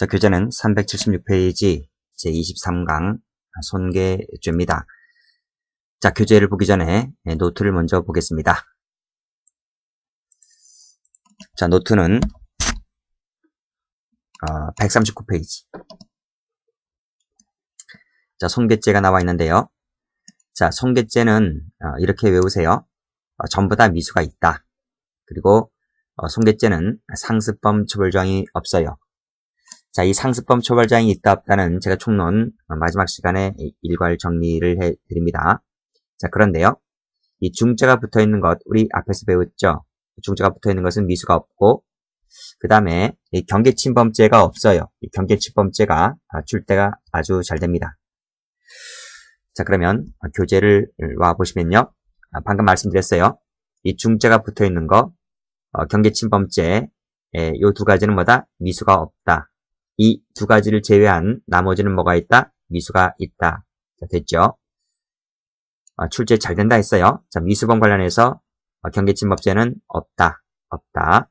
자, 교재는 376페이지 제23강 손괴죄입니다. 자, 교재를 보기 전에 네, 노트를 먼저 보겠습니다. 자, 노트는 어, 139페이지. 자, 손괴죄가 나와 있는데요. 자, 손괴죄는 어, 이렇게 외우세요. 어, 전부 다 미수가 있다. 그리고 어, 손괴죄는 상습범 처벌정이 없어요. 자, 이 상습범 처벌자행이 있다 없다는 제가 총론 마지막 시간에 일괄 정리를 해 드립니다. 자, 그런데요. 이 중자가 붙어 있는 것, 우리 앞에서 배웠죠? 중자가 붙어 있는 것은 미수가 없고, 그 다음에 경계침범죄가 없어요. 경계침범죄가 줄 때가 아주 잘 됩니다. 자, 그러면 교재를 와 보시면요. 방금 말씀드렸어요. 이 중자가 붙어 있는 거, 어, 경계침범죄, 이 두 가지는 뭐다? 미수가 없다. 이 두 가지를 제외한 나머지는 뭐가 있다? 미수가 있다. 자, 됐죠? 어, 출제 잘 된다 했어요. 자, 미수범 관련해서 어, 경계침범죄는 없다. 없다.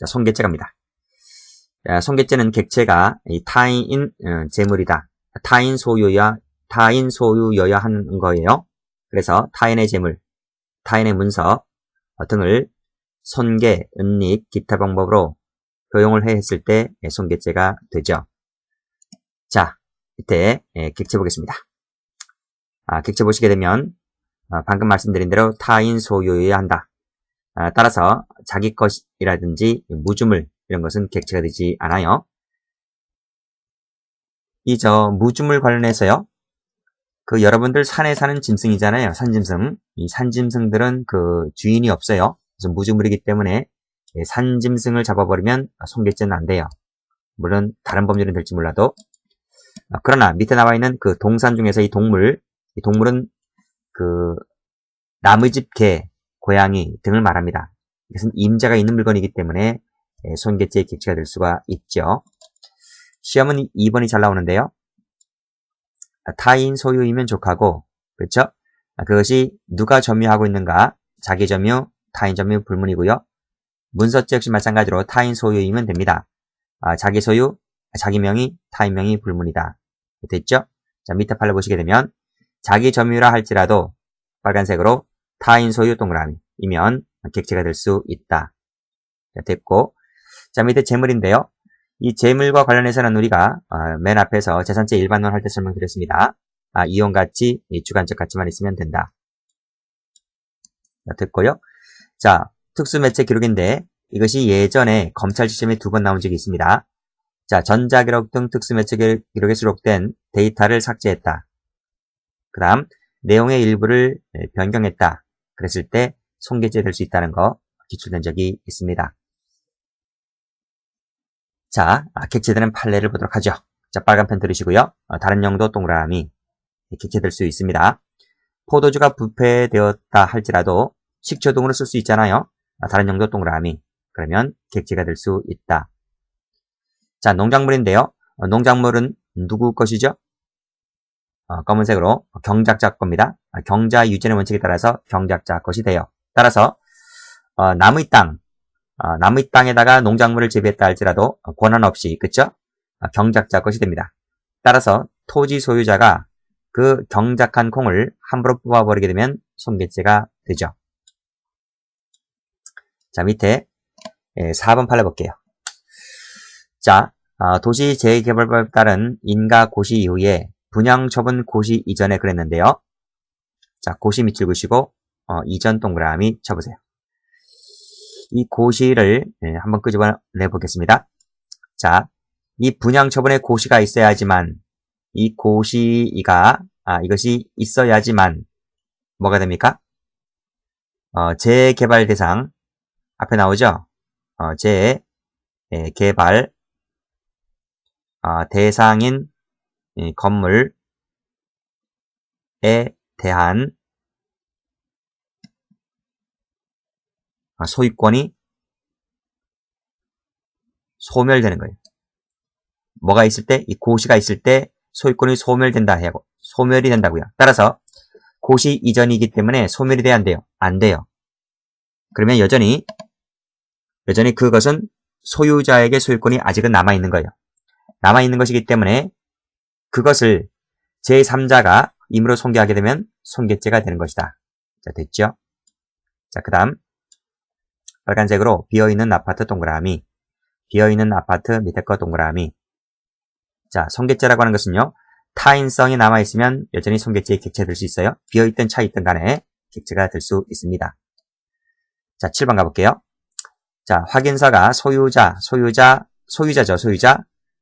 자, 손괴죄 갑니다. 자, 손괴죄는 객체가 타인 어, 재물이다. 타인 소유야 타인 소유여야 하는 거예요. 그래서 타인의 재물, 타인의 문서 등을 손괴, 은닉, 기타 방법으로 효용을 해 했을 때 손괴죄가 되죠. 자, 이때 예, 객체 보겠습니다. 아, 객체 보시게 되면 아, 방금 말씀드린 대로 타인 소유여야 한다. 아, 따라서 자기 것이라든지 무주물 이런 것은 객체가 되지 않아요. 이 저 무주물 관련해서요. 그 여러분들 산에 사는 짐승이잖아요. 산짐승. 이 산짐승들은 그 주인이 없어요. 그래서 무주물이기 때문에 예, 산짐승을 잡아버리면 손괴죄는 안 돼요. 물론 다른 법률은 될지 몰라도 아, 그러나 밑에 나와 있는 그 동산 중에서 이 동물 이 동물은 그 나무 집 개, 고양이 등을 말합니다. 이것은 임자가 있는 물건이기 때문에 예, 손괴죄의 객체가 될 수가 있죠. 시험은 2번이 잘 나오는데요. 아, 타인 소유이면 족하고 그렇죠? 아, 그것이 누가 점유하고 있는가? 자기 점유, 타인 점유 불문이고요. 문서죄 역시 마찬가지로 타인 소유이면 됩니다. 아, 자기 소유, 자기 명의, 타인 명의 불문이다. 됐죠? 자, 밑에 팔로 보시게 되면 자기 점유라 할지라도 빨간색으로 타인 소유 동그라미이면 객체가 될 수 있다. 자, 됐고 자, 밑에 재물인데요. 이 재물과 관련해서는 우리가 어, 맨 앞에서 재산죄 일반론 할 때 설명드렸습니다. 아, 이용가치, 주관적 가치만 있으면 된다. 자, 됐고요. 자, 특수매체 기록인데 이것이 예전에 검찰 지점에 두 번 나온 적이 있습니다. 자, 전자기록 등 특수매체 기록에 수록된 데이터를 삭제했다. 그 다음 내용의 일부를 변경했다. 그랬을 때 손괴죄 될 수 있다는 거 기출된 적이 있습니다. 자, 아, 객체되는 판례를 보도록 하죠. 자, 빨간 펜 들으시고요. 어, 다른 용도 동그라미 객체될 수 있습니다. 포도주가 부패되었다 할지라도 식초 등으로 쓸 수 있잖아요. 아, 다른 용도 동그라미. 그러면 객체가 될 수 있다. 자, 농작물인데요. 어, 농작물은 누구 것이죠? 어, 검은색으로 경작자 겁니다. 아, 경자 유전의 원칙에 따라서 경작자 것이 돼요. 따라서 어, 나무의 땅, 어, 나무의 땅에다가 농작물을 재배했다 할지라도 권한 없이 그쵸? 아, 경작자 것이 됩니다. 따라서 토지 소유자가 그 경작한 콩을 함부로 뽑아버리게 되면 손괴죄가 되죠. 자, 밑에 4번 예, 팔려볼게요. 자, 어, 도시 재개발법에 따른 인가 고시 이후에 분양 처분 고시 이전에 그랬는데요. 자, 고시 밑줄 그시고 어, 이전 동그라미 쳐보세요. 이 고시를 네, 한번 끄집어내 보겠습니다. 자, 이 분양 처분에 고시가 있어야지만 이 고시가 아, 이것이 있어야지만 뭐가 됩니까? 어, 재개발 대상 앞에 나오죠? 어, 제 예, 개발 어, 대상인 예, 건물에 대한 어, 소유권이 소멸되는 거예요. 뭐가 있을 때? 이 고시가 있을 때 소유권이 소멸된다 하고 소멸이 된다고요. 따라서 고시 이전이기 때문에 소멸이 돼야 안 돼요. 안 돼요. 그러면 여전히 여전히 그것은 소유자에게 소유권이 아직은 남아있는 거예요. 남아있는 것이기 때문에 그것을 제3자가 임의로 손괴하게 되면 손괴죄가 되는 것이다. 자, 됐죠? 자, 그 다음 빨간색으로 비어있는 아파트 동그라미 비어있는 아파트 밑에 거 동그라미 자, 손괴죄라고 하는 것은요. 타인성이 남아있으면 여전히 손괴죄의 객체될 수 있어요. 비어있든 차있든 간에 객체가 될 수 있습니다. 자, 7번 가볼게요. 자, 확인서가 소유자, 소유자, 소유자죠, 소유자.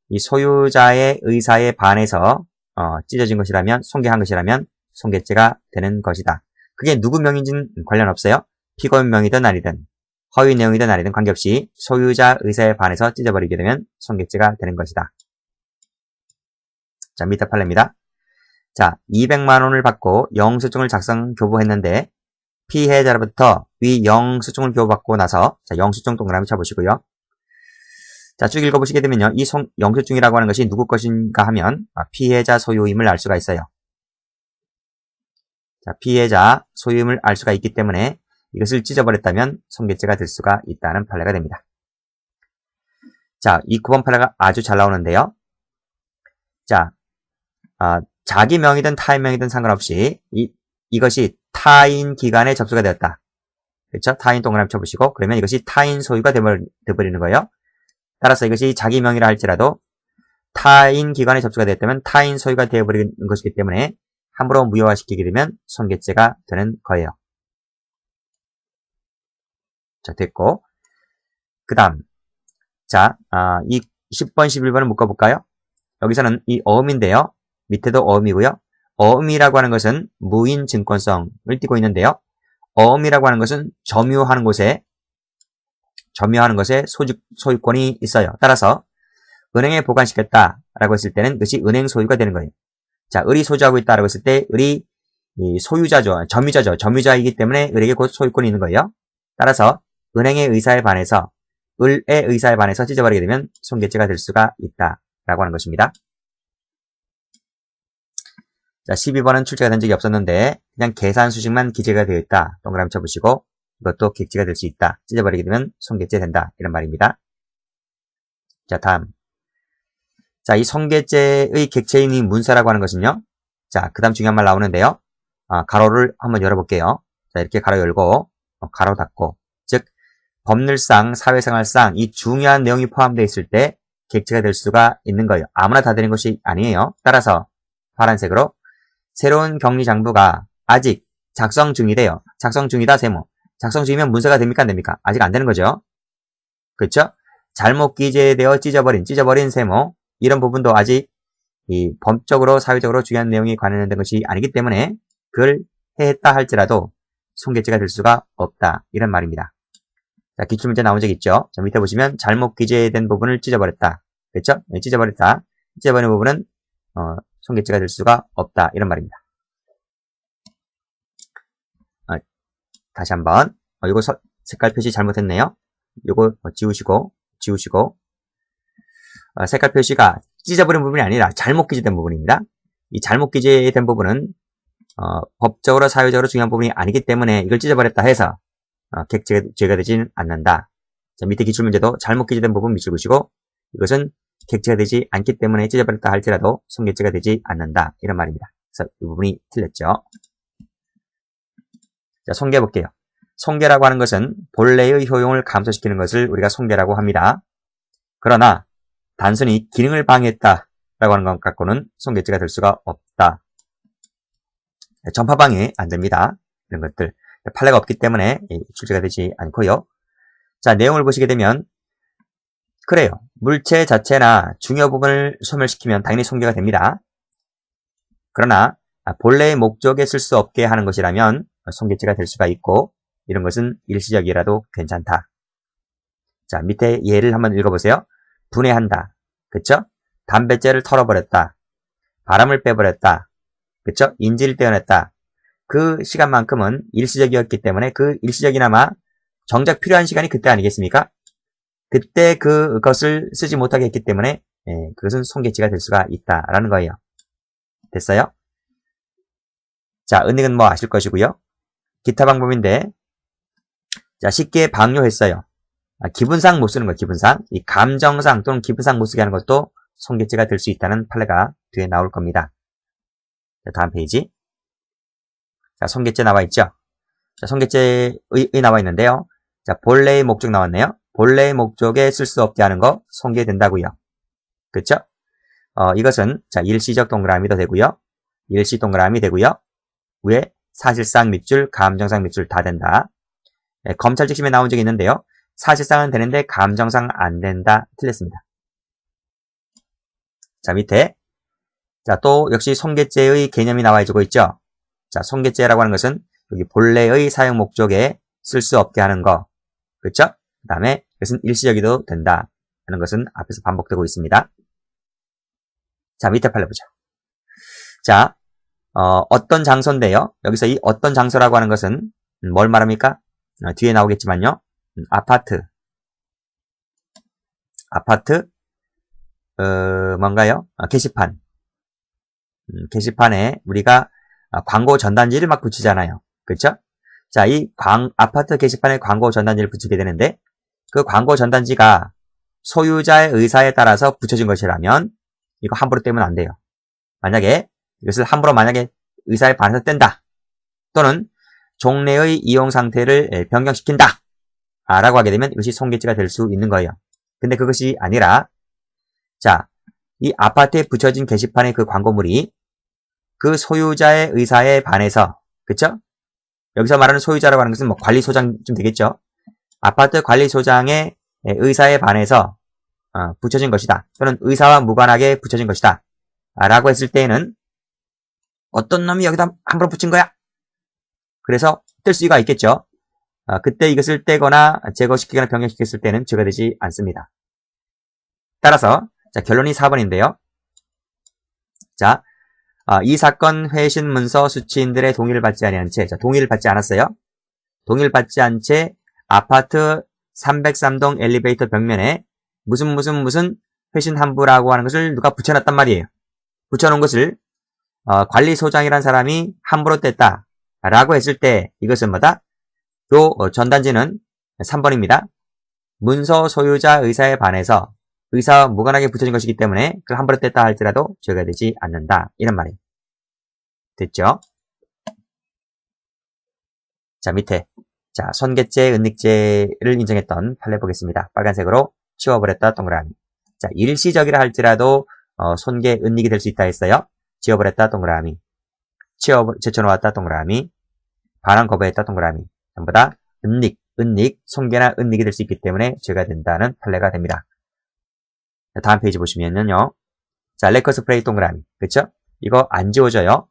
이 소유자의 의사에 반해서 어, 찢어진 것이라면, 손괴한 것이라면 손괴죄가 되는 것이다. 그게 누구 명인지는 관련 없어요. 피고인 명이든 아니든 허위 내용이든 아니든 관계없이 소유자 의사에 반해서 찢어버리게 되면 손괴죄가 되는 것이다. 자, 밑에 판례입니다. 자, 200만 원을 받고 영수증을 작성 교부했는데 피해자로부터 위 영수증을 교부받고 나서 자, 영수증 동그라미 쳐보시고요. 자, 쭉 읽어보시게 되면요. 이 송, 영수증이라고 하는 것이 누구 것인가 하면 아, 피해자 소유임을 알 수가 있어요. 자, 피해자 소유임을 알 수가 있기 때문에 이것을 찢어버렸다면 손괴죄가 될 수가 있다는 판례가 됩니다. 자, 이 9번 판례가 아주 잘 나오는데요. 자, 아, 자기 명이든 타인 명이든 상관없이 이, 이것이 타인 기관에 접수가 되었다. 그렇죠? 타인 동그라미 쳐보시고 그러면 이것이 타인 소유가 되버리는 거예요. 따라서 이것이 자기 명이라 할지라도 타인 기관에 접수가 되었다면 타인 소유가 되어버리는 것이기 때문에 함부로 무효화시키게 되면 손괴죄가 되는 거예요. 자, 됐고. 그 다음. 자, 아, 이 10번, 11번을 묶어볼까요? 여기서는 이 어음인데요. 밑에도 어음이고요. 어음이라고 하는 것은 무인 증권성을 띠고 있는데요. 어음이라고 하는 것은 점유하는 곳에 점유하는 것에 소유, 소유권이 있어요. 따라서 은행에 보관시켰다라고 했을 때는 그것이 은행 소유가 되는 거예요. 자, 을이 소유하고 있다라고 했을 때 을이 소유자죠. 점유자죠. 점유자이기 때문에 을에게 곧 소유권이 있는 거예요. 따라서 은행의 의사에 반해서 을의 의사에 반해서 찢어버리게 되면 손괴죄가 될 수가 있다라고 하는 것입니다. 자, 12번은 출제가 된 적이 없었는데 그냥 계산 수식만 기재가 되어 있다. 동그라미 쳐보시고 이것도 객지가 될 수 있다. 찢어버리게 되면 손괴죄 된다. 이런 말입니다. 자, 다음. 자, 이 손괴죄의 객체인이 문서라고 하는 것은요. 자, 그 다음 중요한 말 나오는데요. 아, 가로를 한번 열어볼게요. 자, 이렇게 가로 열고 어, 가로 닫고 즉 법률상, 사회생활상 이 중요한 내용이 포함되어 있을 때 객체가 될 수가 있는 거예요. 아무나 다 되는 것이 아니에요. 따라서 파란색으로 새로운 격리 장부가 아직 작성 중이래요. 작성 중이다 세모. 작성 중이면 문서가 됩니까 안 됩니까? 아직 안 되는 거죠. 그렇죠? 잘못 기재되어 찢어버린 찢어버린 세모 이런 부분도 아직 이 법적으로 사회적으로 중요한 내용이 관련된 것이 아니기 때문에 그걸 해했다 할지라도 손괴죄가 될 수가 없다 이런 말입니다. 자 기출문제 나온 적 있죠? 자 밑에 보시면 잘못 기재된 부분을 찢어버렸다. 그렇죠? 네, 찢어버렸다. 찢어버린 부분은 어, 손괴죄가 될 수가 없다. 이런 말입니다. 어, 다시 한번 어, 이거 서, 색깔 표시 잘못했네요. 이거 어, 지우시고 지우시고 어, 색깔 표시가 찢어버린 부분이 아니라 잘못 기재된 부분입니다. 이 잘못 기재된 부분은 어, 법적으로 사회적으로 중요한 부분이 아니기 때문에 이걸 찢어버렸다 해서 어, 객체가 되지는 않는다. 자, 밑에 기출문제도 잘못 기재된 부분 밑줄 그시고 이것은 객체가 되지 않기 때문에 찢어버렸다 할지라도 손객체가 되지 않는다. 이런 말입니다. 그래서 이 부분이 틀렸죠. 자, 손괴 볼게요. 손괴라고 하는 것은 본래의 효용을 감소시키는 것을 우리가 손괴라고 합니다. 그러나 단순히 기능을 방해했다 라고 하는 것 갖고는 손괴죄가 될 수가 없다. 전파방해 안 됩니다. 이런 것들. 판례가 없기 때문에 출제가 되지 않고요. 자, 내용을 보시게 되면 그래요. 물체 자체나 중요 부분을 소멸시키면 당연히 손괴가 됩니다. 그러나 본래의 목적에 쓸 수 없게 하는 것이라면 손괴죄가 될 수가 있고 이런 것은 일시적이라도 괜찮다. 자, 밑에 예를 한번 읽어보세요. 분해한다. 그쵸? 담배째를 털어버렸다. 바람을 빼버렸다. 그쵸? 인지를 떼어냈다. 그 시간만큼은 일시적이었기 때문에 그 일시적이나마 정작 필요한 시간이 그때 아니겠습니까? 그때 그것을 쓰지 못하게 했기 때문에 예, 그것은 손괴치가 될 수가 있다라는 거예요. 됐어요? 자, 은닉은 뭐 아실 것이고요. 기타 방법인데 자, 쉽게 방뇨했어요. 아, 기분상 못 쓰는 거 기분상. 이 감정상 또는 기분상 못 쓰게 하는 것도 손괴죄가 될 수 있다는 판례가 뒤에 나올 겁니다. 자, 다음 페이지. 자, 손괴죄 나와 있죠? 자, 손괴죄의 나와 있는데요. 자, 본래의 목적 나왔네요. 본래의 목적에 쓸 수 없게 하는 거 손괴된다고요. 그쵸? 어, 이것은 자 일시적 동그라미도 되고요. 일시 동그라미 되고요. 위에 사실상 밑줄, 감정상 밑줄 다 된다. 네, 검찰 직심에 나온 적이 있는데요. 사실상은 되는데 감정상 안 된다. 틀렸습니다. 자, 밑에 자, 또 역시 손괴죄의 개념이 나와주고 있죠. 자, 손괴죄라고 하는 것은 여기 본래의 사용 목적에 쓸 수 없게 하는 거. 그렇죠? 그 다음에 이것은 일시적이도 된다. 하는 것은 앞에서 반복되고 있습니다. 자, 밑에 팔려 보죠. 자, 어, 떤 장소인데요. 여기서 이 어떤 장소라고 하는 것은 뭘 말합니까? 어, 뒤에 나오겠지만요. 음, 아파트. 아파트, 어, 뭔가요? 아, 게시판. 음, 게시판에 우리가 아, 광고 전단지를 막 붙이잖아요. 그렇죠? 자, 이 광, 아파트 게시판에 광고 전단지를 붙이게 되는데 그 광고 전단지가 소유자의 의사에 따라서 붙여진 것이라면 이거 함부로 떼면 안 돼요. 만약에 이것을 함부로 만약에 의사에 반해서 뗀다. 또는 종래의 이용 상태를 예, 변경시킨다. 아, 라고 하게 되면 이것이 손괴죄가 될 수 있는 거예요. 근데 그것이 아니라 자, 이 아파트에 붙여진 게시판의 그 광고물이 그 소유자의 의사에 반해서 그쵸? 여기서 말하는 소유자라고 하는 것은 뭐 관리소장 좀 되겠죠? 아파트 관리소장의 예, 의사에 반해서 어, 붙여진 것이다. 또는 의사와 무관하게 붙여진 것이다. 아, 라고 했을 때에는 어떤 놈이 여기다 함부로 붙인 거야? 그래서 뜰 수가 있겠죠. 아, 그때 이것을 떼거나 제거시키거나 변경시켰을 때는 죄가 되지 않습니다. 따라서 자, 결론이 4번인데요. 자, 아, 이 사건 회신 문서 수취인들의 동의를 받지 아니한 채, 자, 동의를 받지 않았어요. 동의를 받지 않은 채 아파트 303동 엘리베이터 벽면에 무슨 무슨 무슨 회신 함부라고 하는 것을 누가 붙여놨단 말이에요. 붙여놓은 것을 어, 관리소장이란 사람이 함부로 뗐다. 라고 했을 때 이것은 뭐다? 요 어, 전단지는 3번입니다. 문서 소유자 의사에 반해서 의사와 무관하게 붙여진 것이기 때문에 그 함부로 뗐다 할지라도 죄가 되지 않는다. 이런 말이에요. 됐죠? 자, 밑에. 자, 손괴죄, 은닉죄를 인정했던 판례 보겠습니다. 빨간색으로 치워버렸다 동그라미. 자, 일시적이라 할지라도 어, 손괴, 은닉이 될 수 있다 했어요. 지워버렸다 동그라미. 치워 제쳐놓았다 동그라미. 반환 거부했다 동그라미. 전부 다 은닉, 은닉, 손괴나 은닉이 될 수 있기 때문에 죄가 된다는 판례가 됩니다. 자, 다음 페이지 보시면요. 자, 레커 스프레이 동그라미. 그쵸? 이거 안 지워져요.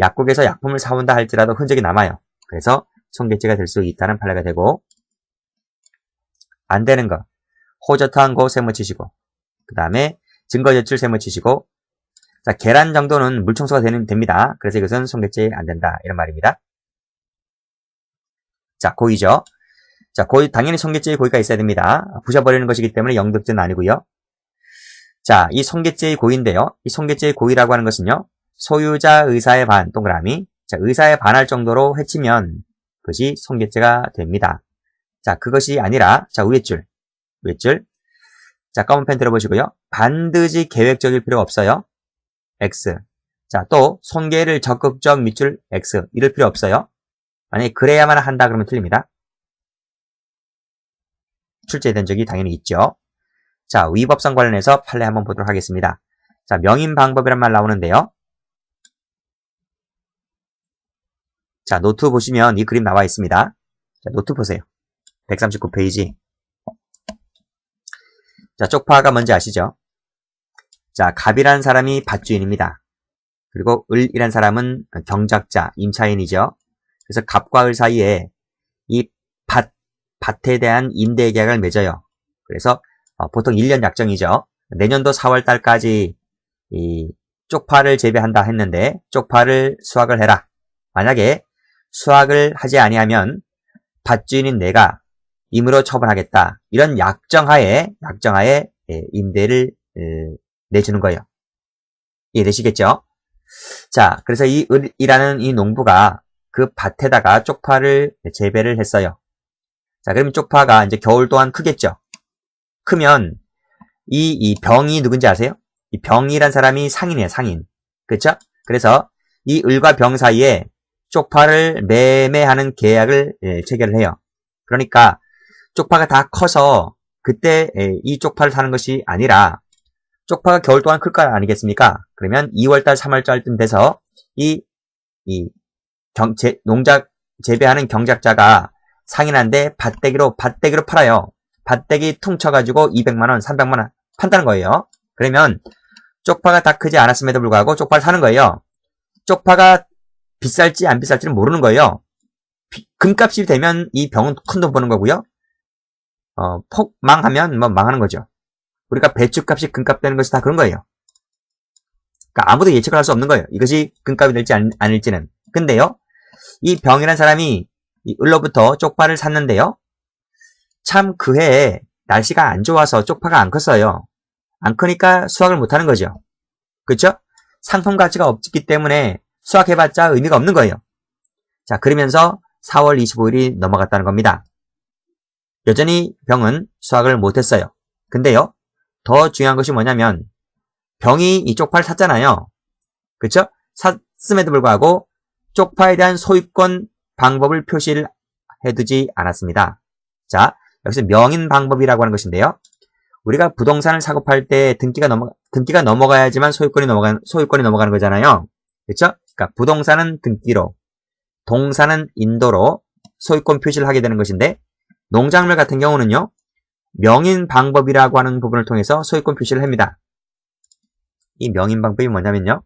약국에서 약품을 사온다 할지라도 흔적이 남아요. 그래서 손괴죄가 될 수 있다는 판례가 되고 안 되는 거 호젓한 거 세모 치시고 그 다음에 증거 제출 세모 치시고 자 계란 정도는 물 청소가 되는, 됩니다. 그래서 이것은 손괴죄 안 된다 이런 말입니다. 자 고의죠. 자 고의 당연히 손괴죄의 고의가 있어야 됩니다. 부셔버리는 것이기 때문에 영득죄는 아니고요. 자 이 손괴죄의 고의인데요. 이 손괴죄의 고의라고 하는 것은요. 소유자 의사의 반 동그라미 자 의사에 반할 정도로 해치면 그것이 손괴죄가 됩니다. 자 그것이 아니라 자 위에 줄 윗줄. 자, 검은 펜 들어보시고요. 반드시 계획적일 필요 없어요. X. 자, 또 손괴를 적극적 밑줄 X. 이럴 필요 없어요. 만약에 그래야만 한다 그러면 틀립니다. 출제된 적이 당연히 있죠. 자, 위법성 관련해서 판례 한번 보도록 하겠습니다. 자, 명인 방법이란 말 나오는데요. 자, 노트 보시면 이 그림 나와 있습니다. 자, 노트 보세요. 139페이지. 자, 쪽파가 뭔지 아시죠? 자, 갑이라는 사람이 밭주인입니다. 그리고 을이란 사람은 경작자, 임차인이죠. 그래서 갑과 을 사이에 이 밭, 밭에 대한 임대 계약을 맺어요. 그래서 어, 보통 1년 약정이죠. 내년도 4월 달까지 이 쪽파를 재배한다 했는데 쪽파를 수확을 해라. 만약에 수확을 하지 아니하면 밭주인인 내가 임으로 처분하겠다. 이런 약정하에 약정하에 예, 임대를 내주는 거예요. 이해되시겠죠? 자, 그래서 이 을이라는 이 농부가 그 밭에다가 쪽파를 재배를 했어요. 자, 그러면 쪽파가 이제 겨울 동안 크겠죠? 크면 이, 이 병이 누군지 아세요? 이 병이란 사람이 상인이에요, 상인. 그렇죠? 그래서 이 을과 병 사이에 쪽파를 매매하는 계약을 예, 체결을 해요. 그러니까 쪽파가 다 커서 그때 예, 이 쪽파를 사는 것이 아니라 쪽파가 겨울 동안 클 거 아니겠습니까? 그러면 2월달, 3월달쯤 돼서 이, 이 경, 제, 농작 재배하는 경작자가 상인한데 밭대기로 밭대기로 팔아요. 밭대기 퉁쳐가지고 200만원, 300만원 판다는 거예요. 그러면 쪽파가 다 크지 않았음에도 불구하고 쪽파를 사는 거예요. 쪽파가 비쌀지 안 비쌀지는 모르는 거예요. 비- 금값이 되면 이 병은 큰 돈 버는 거고요. 어, 폭망하면 뭐 망하는 거죠. 우리가 배추값이 금값 되는 것이 다 그런 거예요. 그러니까 아무도 예측을 할 수 없는 거예요. 이것이 금값이 될지 안, 아닐지는. 근데요, 이 병이라는 사람이 이 을로부터 쪽파를 샀는데요. 참 그 해에 날씨가 안 좋아서 쪽파가 안 컸어요. 안 크니까 수확을 못 하는 거죠. 그렇죠? 상품 가치가 없기 때문에 수확해봤자 의미가 없는 거예요. 자, 그러면서 4월 25일이 넘어갔다는 겁니다. 여전히 병은 수확을 못했어요. 근데요, 더 중요한 것이 뭐냐면 병이 이 쪽파를 샀잖아요. 그쵸? 샀음에도 불구하고 쪽파에 대한 소유권 방법을 표시를 해두지 않았습니다. 자, 여기서 명인 방법이라고 하는 것인데요. 우리가 부동산을 사고 팔 때 등기가 넘어 등기가 넘어가야지만 소유권이 넘어가 소유권이 넘어가는 거잖아요. 그렇죠? 그러니까 부동산은 등기로, 동산은 인도로 소유권 표시를 하게 되는 것인데 농작물 같은 경우는요. 명인 방법이라고 하는 부분을 통해서 소유권 표시를 합니다. 이 명인 방법이 뭐냐면요.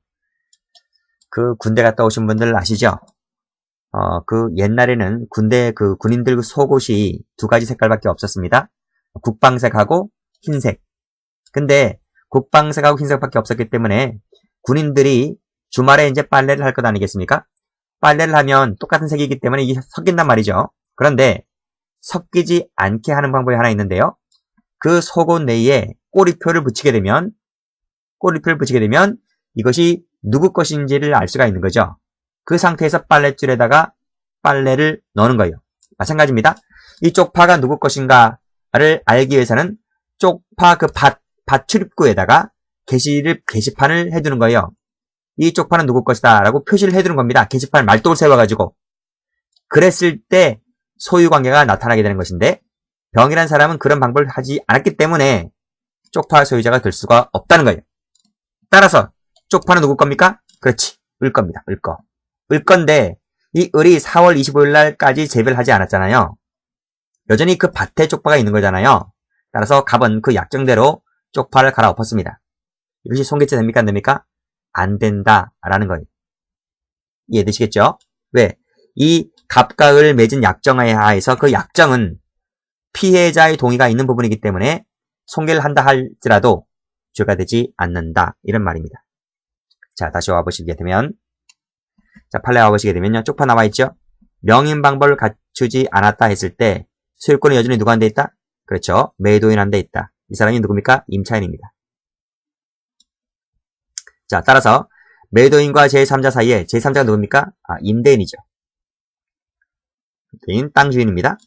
그 군대 갔다 오신 분들 아시죠? 어, 그 옛날에는 군대 그 군인들 속옷이 두 가지 색깔밖에 없었습니다. 국방색하고 흰색. 근데 국방색하고 흰색밖에 없었기 때문에 군인들이 주말에 이제 빨래를 할 것 아니겠습니까? 빨래를 하면 똑같은 색이기 때문에 이게 섞인단 말이죠. 그런데 섞이지 않게 하는 방법이 하나 있는데요. 그 속옷 내에 꼬리표를 붙이게 되면 꼬리표를 붙이게 되면 이것이 누구 것인지를 알 수가 있는 거죠. 그 상태에서 빨랫줄에다가 빨래를 넣는 거예요. 마찬가지입니다. 이 쪽파가 누구 것인가를 알기 위해서는 쪽파 그 밭, 밭 출입구에다가 게시를, 게시판을 해두는 거예요. 이 쪽파는 누구 것이다 라고 표시를 해두는 겁니다. 게시판 말뚝을 세워가지고. 그랬을 때 소유관계가 나타나게 되는 것인데 병이란 사람은 그런 방법을 하지 않았기 때문에 쪽파 소유자가 될 수가 없다는 거예요. 따라서 쪽파는 누구 겁니까? 그렇지. 을 겁니다. 을 거. 을 건데 이 을이 4월 25일 날까지 재배를 하지 않았잖아요. 여전히 그 밭에 쪽파가 있는 거잖아요. 따라서 갑은 그 약정대로 쪽파를 갈아엎었습니다. 이것이 손괴죄 됩니까? 안 됩니까? 안 된다 라는 거예요. 이해되시겠죠? 왜? 이 갑과 을 맺은 약정에 하에서 그 약정은 피해자의 동의가 있는 부분이기 때문에 손괴를 한다 할지라도 죄가 되지 않는다. 이런 말입니다. 자, 다시 와보시게 되면 자, 판례 와보시게 되면요. 쪽파 나와 있죠? 명인 방법을 갖추지 않았다 했을 때 소유권은 여전히 누구한테 있다? 그렇죠. 매도인한테 있다. 이 사람이 누굽니까? 임차인입니다. 자, 따라서 매도인과 제3자 사이에 제3자가 누굽니까? 아, 임대인이죠. 임대인 땅 주인입니다.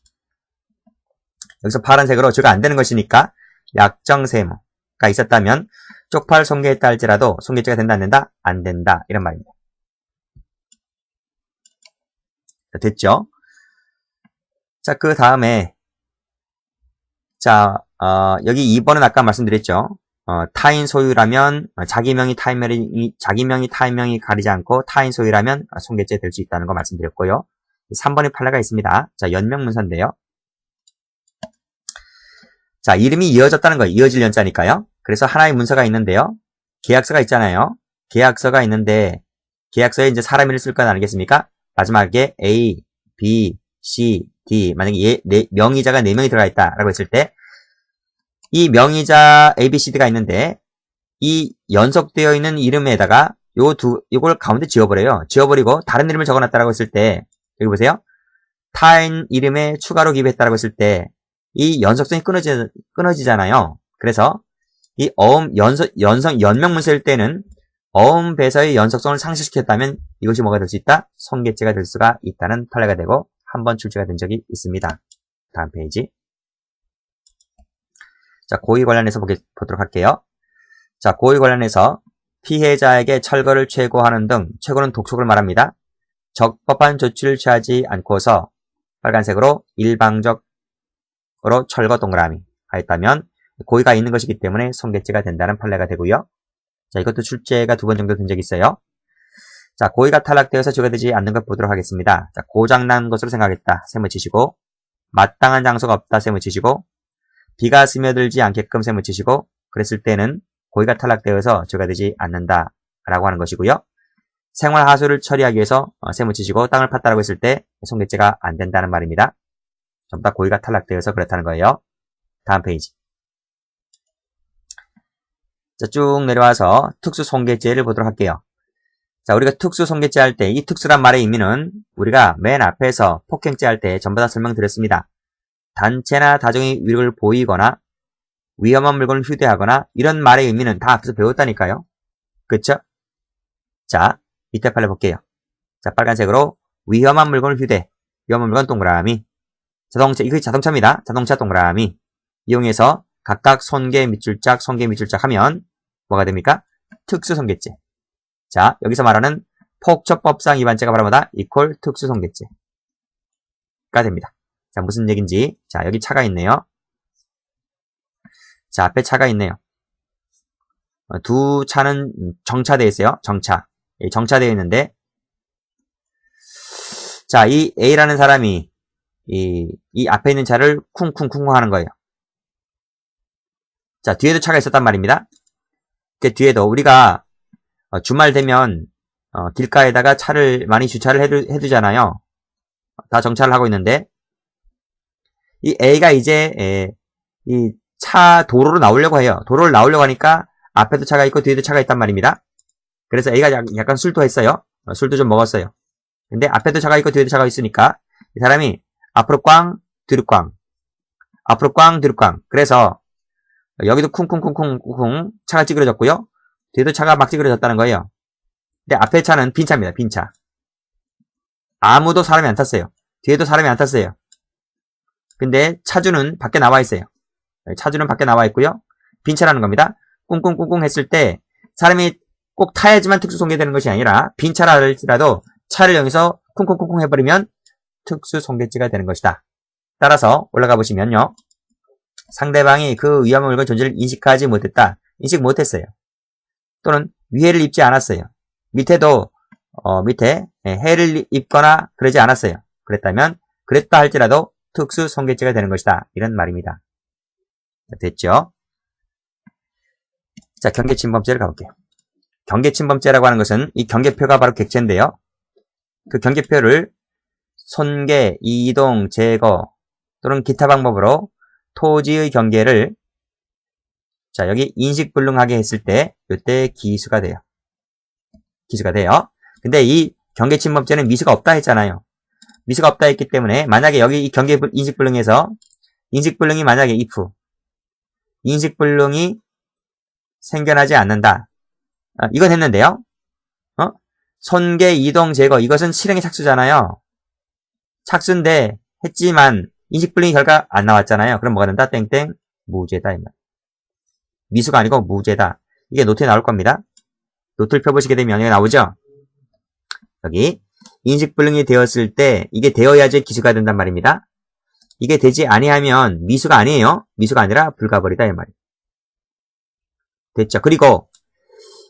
여기서 파란색으로 죄가 안 되는 것이니까 약정 세무가 있었다면 쪽파를 손괴했다 할지라도 손괴죄가 된다 안 된다? 안 된다. 이런 말입니다. 자, 됐죠? 자, 그 다음에 자, 어, 여기 2번은 아까 말씀드렸죠. 어, 타인 소유라면 어, 자기 명의 타인 명이 자기 명의 타인 명이 가리지 않고 타인 소유라면 어, 손괴죄 될 수 있다는 거 말씀드렸고요. 3번의 판례가 있습니다. 자, 연명 문서인데요. 자, 이름이 이어졌다는 거예요. 이어질 연자니까요. 그래서 하나의 문서가 있는데요. 계약서가 있잖아요. 계약서가 있는데 계약서에 이제 사람 이름을 쓸 건 아니겠습니까? 마지막에 A, B, C, D 만약에 얘, 네, 명의자가 4명이 들어가 있다라고 했을 때 이 명의자 A, B, C, D가 있는데 이 연속되어 있는 이름에다가 요 두, 이걸 가운데 지워버려요. 지워버리고 다른 이름을 적어놨다라고 했을 때 여기 보세요. 타인 이름에 추가로 기입했다라고 했을 때 이 연속성이 끊어지, 끊어지잖아요. 그래서 이 어음 연속, 연성, 연명 문서일 때는 어음 배서의 연속성을 상실시켰다면 이것이 뭐가 될 수 있다? 성계죄가 될 수가 있다는 판례가 되고 한 번 출제가 된 적이 있습니다. 다음 페이지. 자, 고의 관련해서 보게, 보도록 할게요. 자, 고의 관련해서 피해자에게 철거를 최고하는 등 최고는 독촉을 말합니다. 적법한 조치를 취하지 않고서 빨간색으로 일방적으로 철거 동그라미 하였다면 고의가 있는 것이기 때문에 손괴죄가 된다는 판례가 되고요. 자, 이것도 출제가 두 번 정도 된 적이 있어요. 자, 고의가 탈락되어서 죄가되지 않는 것 보도록 하겠습니다. 자, 고장난 것으로 생각했다. 세무 치시고 마땅한 장소가 없다. 세무 치시고 비가 스며들지 않게끔 세무 치시고 그랬을 때는 고의가 탈락되어서 죄가되지 않는다. 라고 하는 것이고요. 생활 하수를 처리하기 위해서 어, 세무 치시고 땅을 팠다라고 했을 때 손괴죄가 안 된다는 말입니다. 전부 다 고의가 탈락되어서 그렇다는 거예요. 다음 페이지. 자, 쭉 내려와서 특수 손괴죄를 보도록 할게요. 자, 우리가 특수 손괴죄 할 때 이 특수란 말의 의미는 우리가 맨 앞에서 폭행죄 할 때 전부 다 설명드렸습니다. 단체나 다정의 위력을 보이거나 위험한 물건을 휴대하거나 이런 말의 의미는 다 앞에서 배웠다니까요. 그쵸? 자, 밑에 팔레 볼게요. 자, 빨간색으로 위험한 물건을 휴대. 위험한 물건 동그라미. 자동차, 이거 자동차입니다. 자동차 동그라미. 이용해서 각각 손괴 밑줄짝, 손괴 밑줄짝 하면 뭐가 됩니까? 특수 손괴죄. 자, 여기서 말하는 폭처법상 위반죄가 바로 뭐다? 이퀄 특수 손괴죄가 됩니다. 자, 무슨 얘기인지. 자, 여기 차가 있네요. 자, 앞에 차가 있네요. 어, 두 차는 정차되어 있어요. 정차. 정차되어 있는데, 자, 이 A라는 사람이 이, 이 앞에 있는 차를 쿵쿵쿵쿵 하는 거예요. 자, 뒤에도 차가 있었단 말입니다. 그 뒤에도 우리가 어, 주말 되면 어, 길가에다가 차를 많이 주차를 해두, 해두잖아요. 다 정차를 하고 있는데 이 A가 이제 이 차 도로로 나오려고 해요. 도로를 나오려고 하니까 앞에도 차가 있고 뒤에도 차가 있단 말입니다. 그래서 A가 약간 술도 했어요. 어, 술도 좀 먹었어요. 근데 앞에도 차가 있고 뒤에도 차가 있으니까 이 사람이 앞으로 꽝, 뒤로 꽝, 앞으로 꽝, 뒤로 꽝. 그래서 여기도 쿵쿵쿵쿵쿵 차가 찌그러졌고요. 뒤에도 차가 막 찌그러졌다는 거예요. 근데 앞에 차는 빈 차입니다. 빈 차. 아무도 사람이 안 탔어요. 뒤에도 사람이 안 탔어요. 근데 차주는 밖에 나와 있어요. 차주는 밖에 나와 있고요. 빈 차라는 겁니다. 꿍꿍꿍꿍 했을 때 사람이 꼭 타야지만 특수 손괴되는 것이 아니라 빈 차라 할지라도 차를 여기서 쿵쿵쿵쿵 해버리면 특수 손괴죄가 되는 것이다. 따라서 올라가 보시면요. 상대방이 그 위험한 물건 존재를 인식하지 못했다. 인식 못했어요. 또는 위해를 입지 않았어요. 밑에도 어, 밑에 예, 해를 입거나 그러지 않았어요. 그랬다면 그랬다 할지라도 특수 손괴죄가 되는 것이다. 이런 말입니다. 됐죠? 자, 경계침범죄를 가볼게요. 경계침범죄라고 하는 것은 이 경계표가 바로 객체인데요. 그 경계표를 손괴, 이동, 제거 또는 기타 방법으로 토지의 경계를 자 여기 인식불능하게 했을 때 이때 기수가 돼요. 기수가 돼요. 근데 이 경계침범죄는 미수가 없다 했잖아요. 미수가 없다 했기 때문에 만약에 여기 이 경계 인식불능에서 인식불능이 만약에 if 인식불능이 생겨나지 않는다. 아, 이건 했는데요. 어? 손괴, 이동, 제거 이것은 실행의 착수잖아요. 착수인데 했지만 인식불능이 결과 안 나왔잖아요. 그럼 뭐가 된다? 땡땡 무죄다. 미수가 아니고 무죄다. 이게 노트에 나올 겁니다. 노트를 펴보시게 되면 여기 나오죠? 여기 인식불능이 되었을 때 이게 되어야지 기수가 된단 말입니다. 이게 되지 아니하면 미수가 아니에요. 미수가 아니라 불가버리다 이 말이에요. 됐죠? 그리고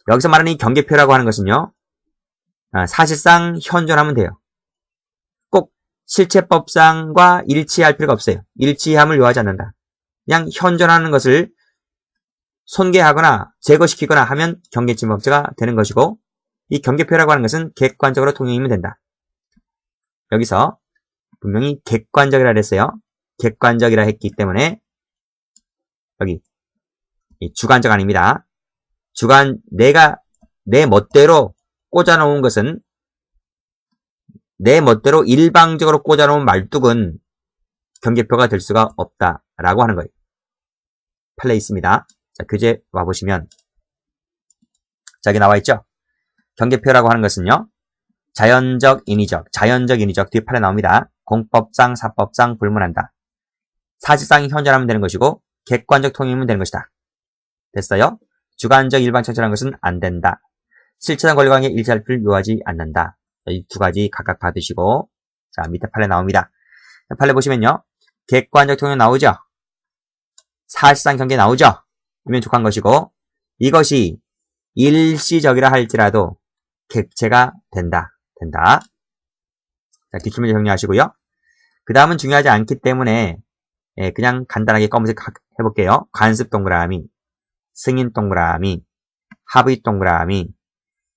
여기서 말하는 이 경계표라고 하는 것은요. 아, 사실상 현존하면 돼요. 실체법상과 일치할 필요가 없어요. 일치함을 요하지 않는다. 그냥 현존하는 것을 손괴하거나 제거시키거나 하면 경계침범죄가 되는 것이고 이 경계표라고 하는 것은 객관적으로 통용이면 된다. 여기서 분명히 객관적이라 그랬어요. 객관적이라 했기 때문에 여기 주관적 아닙니다. 주관 내가 내 멋대로 꽂아놓은 것은 내 멋대로 일방적으로 꽂아놓은 말뚝은 경계표가 될 수가 없다라고 하는 거예요. 판례 있습니다. 자, 교재 와보시면 자, 여기 나와 있죠? 경계표라고 하는 것은요. 자연적, 인위적, 자연적, 인위적 뒤에 판례 나옵니다. 공법상, 사법상 불문한다. 사실상 현존하면 되는 것이고 객관적 통행이면 되는 것이다. 됐어요? 주관적 일반청처라는 것은 안 된다. 실체상 권리관계 일치할 필 요하지 않는다. 이 두 가지 각각 받으시고 자 밑에 판에 나옵니다. 판에 보시면요. 객관적 통행 나오죠? 사실상 경계 나오죠? 이면 족한 것이고 이것이 일시적이라 할지라도 객체가 된다. 된다. 자, 기출문제 정리하시고요. 그 다음은 중요하지 않기 때문에 예, 그냥 간단하게 검색 해볼게요. 관습 동그라미, 승인 동그라미, 합의 동그라미,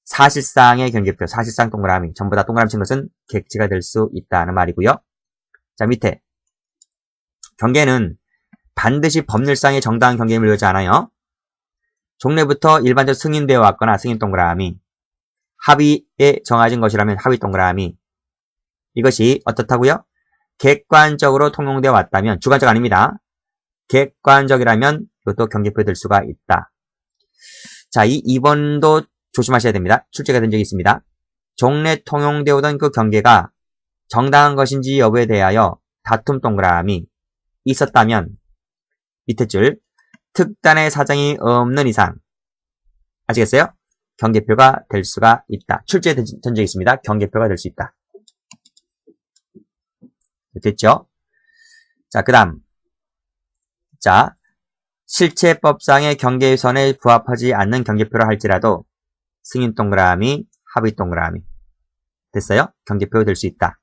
사실상의 경계표, 사실상 동그라미, 전부 다 동그라미 친 것은 객체가 될 수 있다는 말이고요. 자, 밑에 경계는 반드시 법률상의 정당한 경계임을 의하지 않아요. 종래부터 일반적 승인되어 왔거나 승인 동그라미, 합의에 정해진 것이라면 합의 동그라미, 이것이 어떻다고요? 객관적으로 통용되어 왔다면 주관적 아닙니다. 객관적이라면 이것도 경계표 될 수가 있다. 자, 이 2번도 조심하셔야 됩니다. 출제가 된 적이 있습니다. 종래 통용되어 오던 그 경계가 정당한 것인지 여부에 대하여 다툼 동그라미 있었다면 밑에 줄 특단의 사정이 없는 이상 아시겠어요? 경계표가 될 수가 있다. 출제된 적이 있습니다. 경계표가 될 수 있다. 됐죠? 자, 그 다음. 자, 실체법상의 경계선에 부합하지 않는 경계표라 할지라도 승인 동그라미, 합의 동그라미. 됐어요? 경계표 될 수 있다.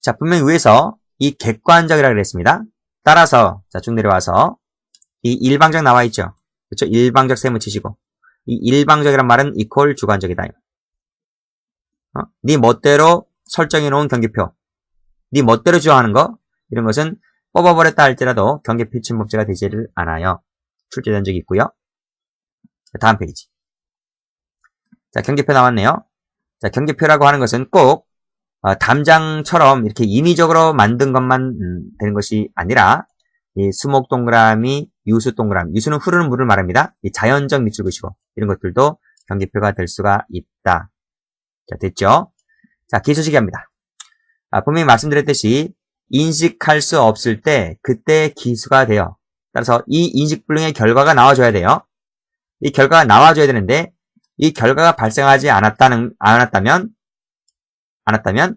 자, 분명히 위에서 이 객관적이라 고 그랬습니다. 따라서, 자, 쭉 내려와서 이 일방적 나와 있죠? 그렇죠? 일방적 세모 치시고 이 일방적이란 말은 이퀄 주관적이다. 어? 네 멋대로 설정해 놓은 경계표 네 멋대로 주장하는 거 이런 것은 뽑아버렸다 할지라도 경계 필침법제가 되지를 않아요. 출제된 적이 있고요. 다음 페이지. 자, 경계표 나왔네요. 자, 경계표라고 하는 것은 꼭 어, 담장처럼 이렇게 인위적으로 만든 것만 음, 되는 것이 아니라 이 수목 동그라미, 유수 동그라미, 유수는 흐르는 물을 말합니다. 이 자연적 밑줄 그시고 이런 것들도 경계표가 될 수가 있다. 자, 됐죠? 자, 기술시기합니다. 아, 분명히 말씀드렸듯이 인식할 수 없을 때 그때 기수가 돼요. 따라서 이 인식 불능의 결과가 나와줘야 돼요. 이 결과가 나와줘야 되는데 이 결과가 발생하지 않았다는 않았다면 않았다면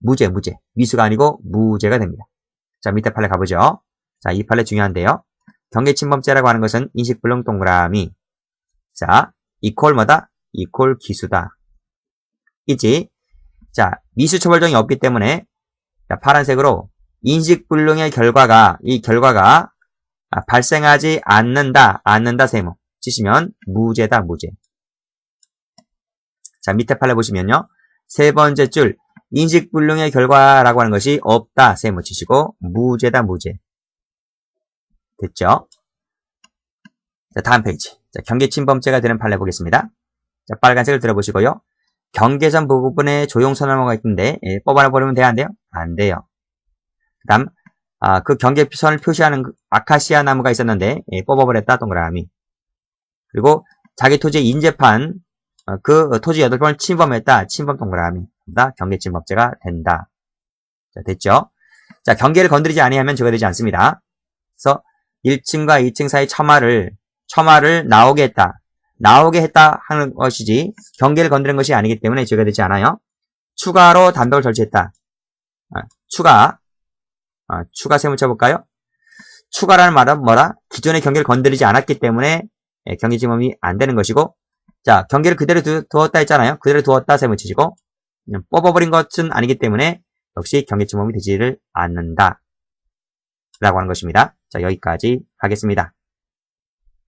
무죄 무죄 미수가 아니고 무죄가 됩니다. 자 밑에 판례 가보죠. 자 이 판례 중요한데요. 경계침범죄라고 하는 것은 인식불능 동그라미 자 이퀄 뭐다 이퀄 기수다 이지 자, 미수 처벌정이 없기 때문에 자, 파란색으로 인식불능의 결과가 이 결과가 아, 발생하지 않는다, 않는다 세모 치시면 무죄다, 무죄. 자, 밑에 판례 보시면요. 세 번째 줄 인식불능의 결과라고 하는 것이 없다, 세모 치시고 무죄다, 무죄. 됐죠? 자, 다음 페이지. 자, 경계침범죄가 되는 판례 보겠습니다. 자, 빨간색을 들어보시고요. 경계선 부분에 조용선언어가 있는데 예, 뽑아내 버리면 돼야 안 돼요? 안 돼요. 그 다음 아, 그 경계선을 표시하는 그 아카시아 나무가 있었는데 예, 뽑아버렸다 동그라미 그리고 자기 토지의 인재판 어, 그 토지 8번을 침범했다 침범 동그라미 다 경계침범죄가 된다 자, 됐죠? 자 경계를 건드리지 아니하면 죄가 되지 않습니다 그래서 1층과 2층 사이 처마를 처마를 나오게 했다 나오게 했다 하는 것이지 경계를 건드린 것이 아니기 때문에 죄가 되지 않아요. 추가로 단독을 절취했다. 아, 추가 아, 추가 세무 쳐볼까요? 추가라는 말은 뭐라? 기존의 경계를 건드리지 않았기 때문에 예, 경계지범이 안 되는 것이고 자 경계를 그대로 두, 었다 했잖아요. 그대로 두었다 세무 치시고 뽑아버린 것은 아니기 때문에 역시 경계지범이 되지를 않는다. 라고 하는 것입니다. 자 여기까지 하겠습니다.